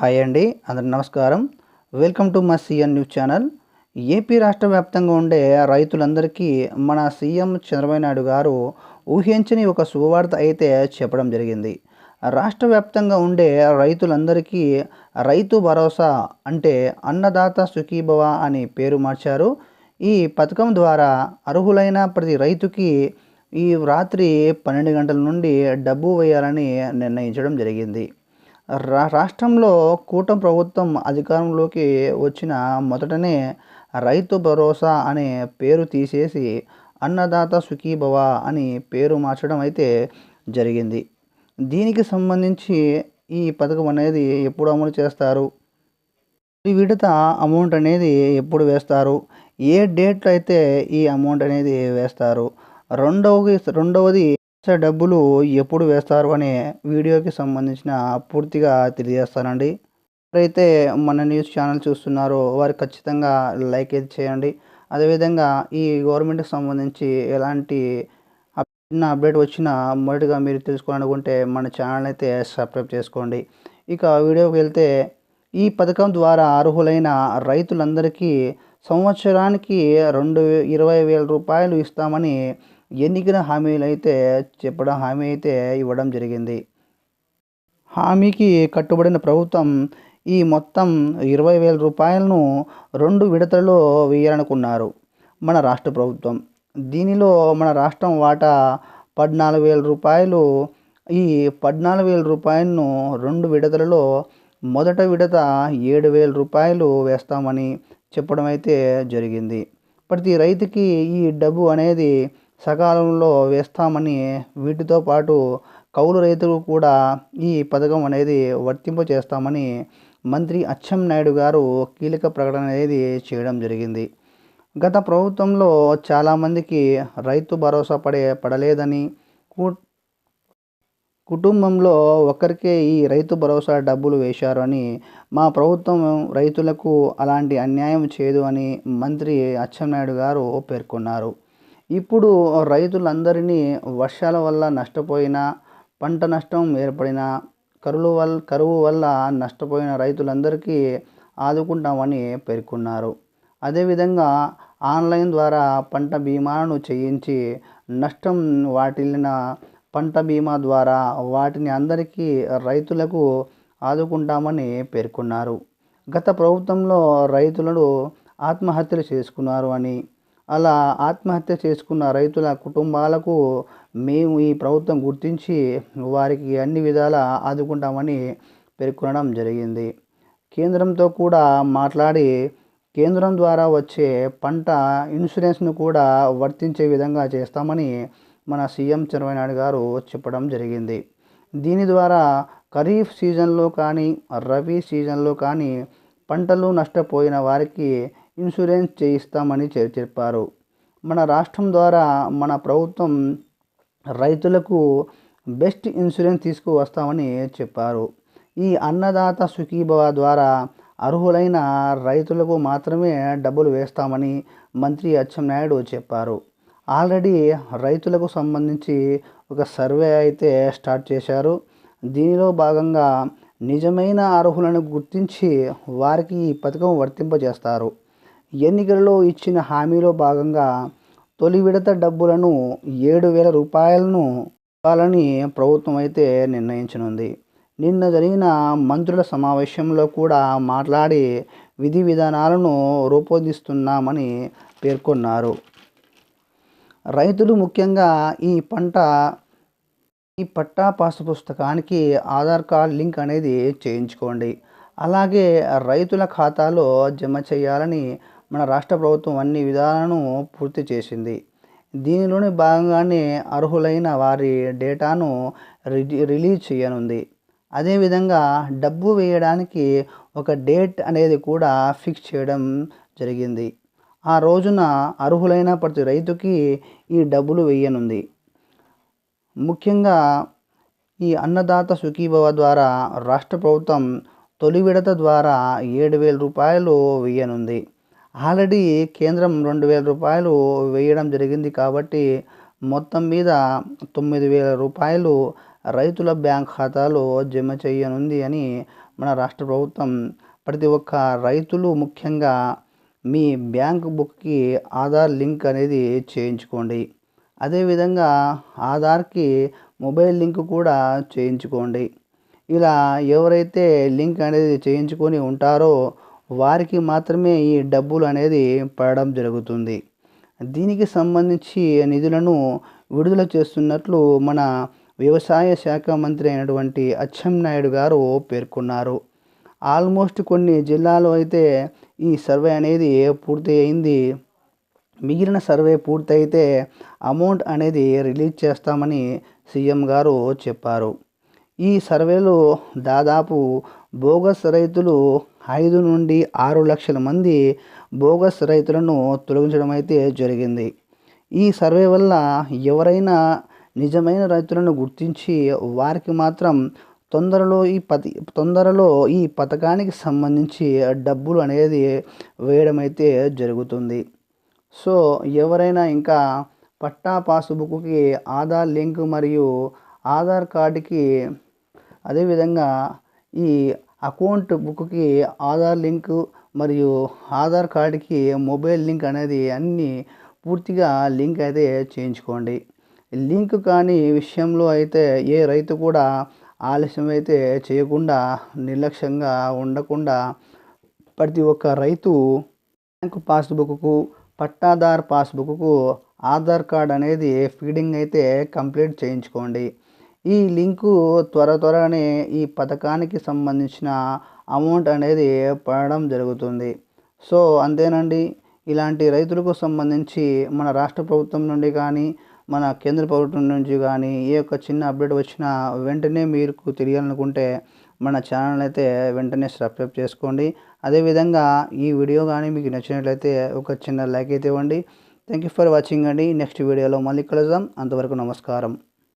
Hi అండి అందరి నమస్కారం. వెల్కమ్ టు మా సీఎం న్యూస్ ఛానల్ ఏపీ రాష్ట్ర వ్యాప్తంగా ఉండే రైతులందరికీ మన సీఎం చంద్రబాబు నాయుడు గారు ఊహించని ఒక శుభవార్త అయితే చెప్పడం జరిగింది. రాష్ట్ర వ్యాప్తంగా ఉండే రైతులందరికీ రైతు భరోసా అంటే అన్నదాత సుఖీభవ అని పేరు మార్చారు. ఈ పథకం ద్వారా అర్హులైన ప్రతి రైతుకి ఈ రాత్రి పన్నెండు గంటల నుండి డబ్బు వేయాలని నిర్ణయించడం జరిగింది. రా రాష్ట్రంలో కూటమి ప్రభుత్వం అధికారంలోకి వచ్చిన మొదటనే రైతు భరోసా అనే పేరు తీసేసి అన్నదాత సుఖీభవ అని పేరు మార్చడం అయితే జరిగింది. దీనికి సంబంధించి ఈ పథకం అనేది ఎప్పుడు అమలు చేస్తారు? విడత అమౌంట్ అనేది ఎప్పుడు వేస్తారు? ఏ డేట్లో అయితే ఈ అమౌంట్ అనేది వేస్తారు? రెండవది రెండవది డబ్బులు ఎప్పుడు వేస్తారు అనే వీడియోకి సంబంధించిన పూర్తిగా తెలియజేస్తానండి. ఎవరైతే మన న్యూస్ ఛానల్ చూస్తున్నారో వారు ఖచ్చితంగా లైక్ అయితే చేయండి. అదేవిధంగా ఈ గవర్నమెంట్కి సంబంధించి ఎలాంటి చిన్న అప్డేట్ వచ్చినా మొదటిగా మీరు తెలుసుకోవాలనుకుంటే మన ఛానల్ అయితే సబ్స్క్రైబ్ చేసుకోండి. ఇక వీడియోకి వెళ్తే ఈ పథకం ద్వారా అర్హులైన రైతులందరికీ సంవత్సరానికి రెండు ఇరవై వేల రూపాయలు ఇస్తామని ఎన్నికల హామీలు అయితే చెప్పడం హామీ అయితే ఇవ్వడం జరిగింది. హామీకి కట్టుబడిన ప్రభుత్వం ఈ మొత్తం ఇరవై వేల రూపాయలను రెండు విడతల్లో వేయాలనుకున్నారు మన రాష్ట్ర ప్రభుత్వం. దీనిలో మన రాష్ట్రం వాటా పద్నాలుగు వేల రూపాయలు. ఈ పద్నాలుగు వేల రూపాయలను రెండు విడతలలో మొదట విడత ఏడు వేల రూపాయలు వేస్తామని చెప్పడం అయితే జరిగింది. ప్రతి రైతుకి ఈ డబ్బు అనేది సకాలంలో వేస్తామని వీటితో పాటు కౌలు రైతులు కూడా ఈ పథకం అనేది వర్తింప చేస్తామని మంత్రి అచ్చెం నాయుడు గారు కీలక ప్రకటన అనేది చేయడం జరిగింది. గత ప్రభుత్వంలో చాలామందికి రైతు భరోసా పడే పడలేదని కుటుంబంలో ఒకరికే ఈ రైతు భరోసా డబ్బులు వేశారు అని మా ప్రభుత్వం రైతులకు అలాంటి అన్యాయం చేయదు అని మంత్రి అచ్చెన్నాయుడు గారు పేర్కొన్నారు. ఇప్పుడు రైతులందరినీ వర్షాల వల్ల నష్టపోయిన పంట నష్టం ఏర్పడిన కరువు వల్ల కరువు వల్ల నష్టపోయిన రైతులందరికీ ఆదుకుంటామని పేర్కొన్నారు. అదేవిధంగా ఆన్లైన్ ద్వారా పంట బీమాను చేయించి నష్టం వాటిల్లిన పంట బీమా ద్వారా వాటిని అందరికీ రైతులకు ఆదుకుంటామని పేర్కొన్నారు. గత ప్రభుత్వంలో రైతులను ఆత్మహత్యలు చేసుకున్నారు అని అలా ఆత్మహత్య చేసుకున్న రైతుల కుటుంబాలకు మేము ఈ ప్రభుత్వం గుర్తించి వారికి అన్ని విధాల ఆదుకుంటామని పేర్కొనడం జరిగింది. కేంద్రంతో కూడా మాట్లాడి కేంద్రం ద్వారా వచ్చే పంట ఇన్సూరెన్స్ను కూడా వర్తించే విధంగా చేస్తామని మన సీఎం చంద్రబాబు నాయుడు గారు చెప్పడం జరిగింది. దీని ద్వారా ఖరీఫ్ సీజన్లో కానీ రబీ సీజన్లో కానీ పంటలు నష్టపోయిన వారికి ఇన్సూరెన్స్ చేయిస్తామని చెప్పారు. మన రాష్ట్రం ద్వారా మన ప్రభుత్వం రైతులకు బెస్ట్ ఇన్సూరెన్స్ తీసుకువస్తామని చెప్పారు. ఈ అన్నదాత సుఖీభవ ద్వారా అర్హులైన రైతులకు మాత్రమే డబ్బులు వేస్తామని మంత్రి అచ్చెన్నాయుడు చెప్పారు. ఆల్రెడీ రైతులకు సంబంధించి ఒక సర్వే అయితే స్టార్ట్ చేశారు. దీనిలో భాగంగా నిజమైన అర్హులను గుర్తించి వారికి ఈ పథకం వర్తింపజేస్తారు. ఎన్నికలలో ఇచ్చిన హామీలో భాగంగా తొలి విడత డబ్బులను ఏడు వేల రూపాయలను ఇవ్వాలని ప్రభుత్వం అయితే నిర్ణయించనుంది. నిన్న జరిగిన మంత్రుల సమావేశంలో కూడా మాట్లాడి విధి విధానాలను రూపొందిస్తున్నామని పేర్కొన్నారు. రైతులు ముఖ్యంగా ఈ పంట ఈ పట్టా పాసు పుస్తకానికి ఆధార్ కార్డ్ లింక్ అనేది చేయించుకోండి. అలాగే రైతుల ఖాతాలో జమ చేయాలని మన రాష్ట్ర ప్రభుత్వం అన్ని విధాలను పూర్తి చేసింది. దీనిలోని భాగంగానే అర్హులైన వారి డేటాను రిలీజ్ చేయనుంది. అదేవిధంగా డబ్బు వేయడానికి ఒక డేట్ అనేది కూడా ఫిక్స్ చేయడం జరిగింది. ఆ రోజున అర్హులైన ప్రతి రైతుకి ఈ డబ్బులు వేయనుంది. ముఖ్యంగా ఈ అన్నదాత సుఖీభవ ద్వారా రాష్ట్ర ప్రభుత్వం తొలి విడత ద్వారా ఏడు వేల రూపాయలు వేయనుంది. ఆల్రెడీ కేంద్రం రెండు వేల రూపాయలు వేయడం జరిగింది కాబట్టి మొత్తం మీద తొమ్మిది వేల రూపాయలు రైతుల బ్యాంక్ ఖాతాలో జమ చేయనుంది అని మన రాష్ట్ర ప్రభుత్వం ప్రతి ఒక్క రైతులు ముఖ్యంగా మీ బ్యాంక్ బుక్కి ఆధార్ లింక్ అనేది చేయించుకోండి. అదేవిధంగా ఆధార్కి మొబైల్ లింక్ కూడా చేయించుకోండి. ఇలా ఎవరైతే లింక్ అనేది చేయించుకొని ఉంటారో వారికి మాత్రమే ఈ డబ్బులు అనేది పడడం జరుగుతుంది. దీనికి సంబంధించి నిధులను విడుదల చేస్తున్నట్లు మన వ్యవసాయ శాఖ మంత్రి అయినటువంటి అచ్చెన్నాయుడు గారు పేర్కొన్నారు. ఆల్మోస్ట్ కొన్ని జిల్లాలో అయితే ఈ సర్వే అనేది పూర్తి అయింది. మిగిలిన సర్వే పూర్తయితే అమౌంట్ అనేది రిలీజ్ చేస్తామని సీఎం గారు చెప్పారు. ఈ సర్వేలో దాదాపు బోగస్ రైతులు ఐదు నుండి ఆరు లక్షల మంది బోగస్ రైతులను తొలగించడం అయితే జరిగింది. ఈ సర్వే వల్ల ఎవరైనా నిజమైన రైతులను గుర్తించి వారికి మాత్రం తొందరలో ఈ పతి తొందరలో ఈ పథకానికి సంబంధించి డబ్బులు అనేది వేయడం అయితే జరుగుతుంది. సో ఎవరైనా ఇంకా పట్టా పాస్బుక్కి ఆధార్ లింక్ మరియు ఆధార్ కార్డుకి అదేవిధంగా ఈ అకౌంట్ బుక్కి ఆధార్ లింక్ మరియు ఆధార్ కార్డుకి మొబైల్ లింక్ అనేది అన్నీ పూర్తిగా లింక్ అయితే చేయించుకోండి. లింక్ కాని విషయంలో అయితే ఏ రైతు కూడా ఆలస్యం అయితే చేయకుండా నిర్లక్ష్యంగా ఉండకుండా ప్రతి ఒక్క రైతు బ్యాంకు పాస్బుక్కు పట్టాదార్ పాస్బుక్కు ఆధార్ కార్డ్ అనేది ఫీడింగ్ అయితే కంప్లీట్ చేయించుకోండి. ఈ లింకు త్వర త్వరగానే ఈ పథకానికి సంబంధించిన అమౌంట్ అనేది పడడం జరుగుతుంది. సో అంతేనండి. ఇలాంటి రైతులకు సంబంధించి మన రాష్ట్ర ప్రభుత్వం నుండి కానీ మన కేంద్ర ప్రభుత్వం నుంచి కానీ ఏ యొక్క చిన్న అప్డేట్ వచ్చినా వెంటనే మీకు తెలియాలనుకుంటే మన ఛానల్ అయితే వెంటనే సబ్స్క్రైబ్ చేసుకోండి. అదేవిధంగా ఈ వీడియో కానీ మీకు నచ్చినట్లయితే ఒక చిన్న లైక్ అయితే ఇవ్వండి. థ్యాంక్ యూ ఫర్ వాచింగ్ అండి. నెక్స్ట్ వీడియోలో మళ్ళీ కలుద్దాం. అంతవరకు నమస్కారం.